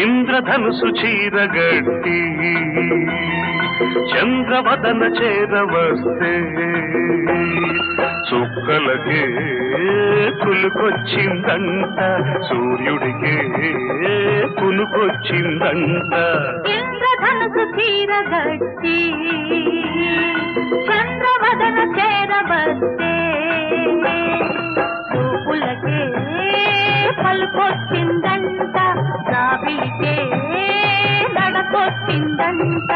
ఇంద్రధనుసు చీరగట్టి చంద్రవదన చేరవస్తే చుక్కలకే కులుకొచ్చిందంట సూర్యుడికే కునుకొచ్చిందంట ఇంద్రధనుసు చీరగట్టి పలుకొచ్చిందంట రాబిలికే నడకొచ్చిందంట.